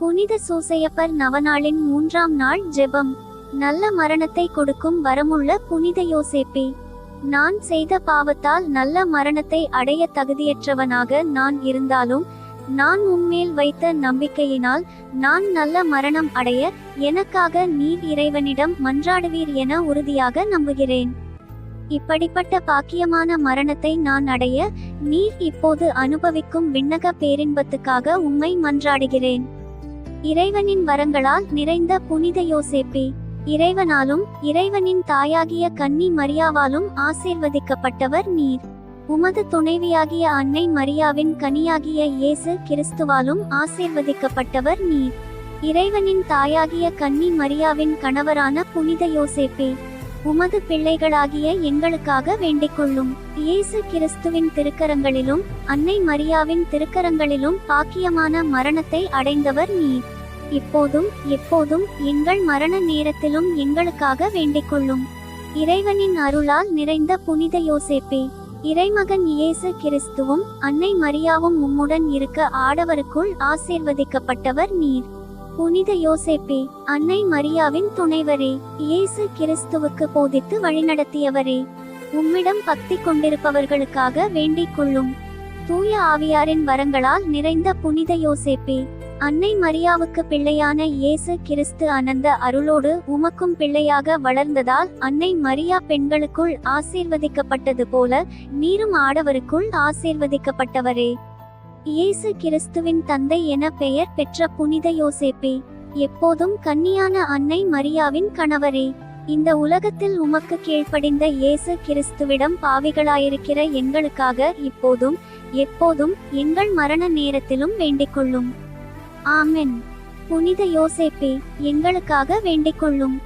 புனித சூசையப்பர் நவநாளின் மூன்றாம் நாள் ஜெபம். நல்ல மரணத்தை கொடுக்கும் வரமுள்ள புனித யோசேப்பே நான் செய்த பாவத்தால் நல்ல மரணத்தை அடைய தகுதியற்றவனாக நான் இருந்தாலும் நான் உம்மேல் வைத்த நம்பிக்கையினால் நான் நல்ல மரணம் அடைய எனக்காக நீர் இறைவனிடம் மன்றாடுவீர் என உறுதியாக நம்புகிறேன். இப்படிப்பட்ட பாக்கியமான மரணத்தை நான் அடைய நீர் இப்போது அனுபவிக்கும் விண்ணக பேரின்பத்துக்காக உம்மை மன்றாடுகிறேன். இறைவனின் வரங்களால் நிறைந்த புனித யோசேப்பே இறைவனாலும் இறைவனின் தாயாகிய கன்னி மரியாவாலும் ஆசீர்வதிக்கப்பட்டவர் நீர். உமது துணைவியாகிய அன்னை மரியாவின் கனியாகிய இயேசு கிறிஸ்துவாலும் ஆசீர்வதிக்கப்பட்டவர் நீர். இறைவனின் தாயாகிய கன்னி மரியாவின் கணவரான புனித யோசேப்பே உமது பிள்ளைகளாகிய எங்களுக்காக வேண்டிக்கொள்ளும். இயேசு கிறிஸ்துவின் திருக்கரங்களிலும் அன்னை மரியாவின் திருக்கரங்களிலும் பாக்கியமான மரணத்தை அடைந்தவர் நீர். இப்போதும் எப்போதும் எங்கள் மரண நேரத்திலும் எங்களுக்காக வேண்டிக்கொள்ளும் இறைவனின் அருளால் நிறைந்த புனித யோசேப்பே இறைமகன் இயேசு கிறிஸ்துவும் அன்னை மரியாவும் உம்முடன் இருக்க ஆடவருக்குள் ஆசீர்வதிக்கப்பட்டவர் நீர். புனித யோசேப்பே அன்னை மரியாவின் துணைவரே இயேசு கிறிஸ்துவுக்கு போதித்து வழிநடத்தியவரே உம்மிடம் பக்தி கொண்டிருப்பவர்களுக்காக வேண்டிக் கொள்ளும். தூய ஆவியாரின் வரங்களால் நிறைந்த புனித யோசேப்பே அன்னை மரியாவுக்கு பிள்ளையான இயேசு கிறிஸ்து அனந்த அருளோடு உமக்கும் பிள்ளையாக வளர்ந்ததால் அன்னை மரியா பெண்களுக்குள் ஆசீர்வதிக்கப்பட்டது போல நீரும் ஆடவருக்குள் ஆசீர்வதிக்கப்பட்டவரே. இயேசு கிறிஸ்துவின் தந்தை என பெயர் பெற்ற புனித யோசேப்பே எப்போதும் கன்னியான அன்னை மரியாவின் கணவரே. இந்த உலகத்தில் உமக்கு கீழ்ப்படிந்த இயேசு கிறிஸ்துவிடம் பாவிகளாயிருக்கிற எங்களுக்காக இப்போதும் எப்போதும் எங்கள் மரண நேரத்திலும் வேண்டிக்கொள்ளும். ஆமென். புனித யோசேப்பே எங்களுக்காக வேண்டிக்கொள்ளும்.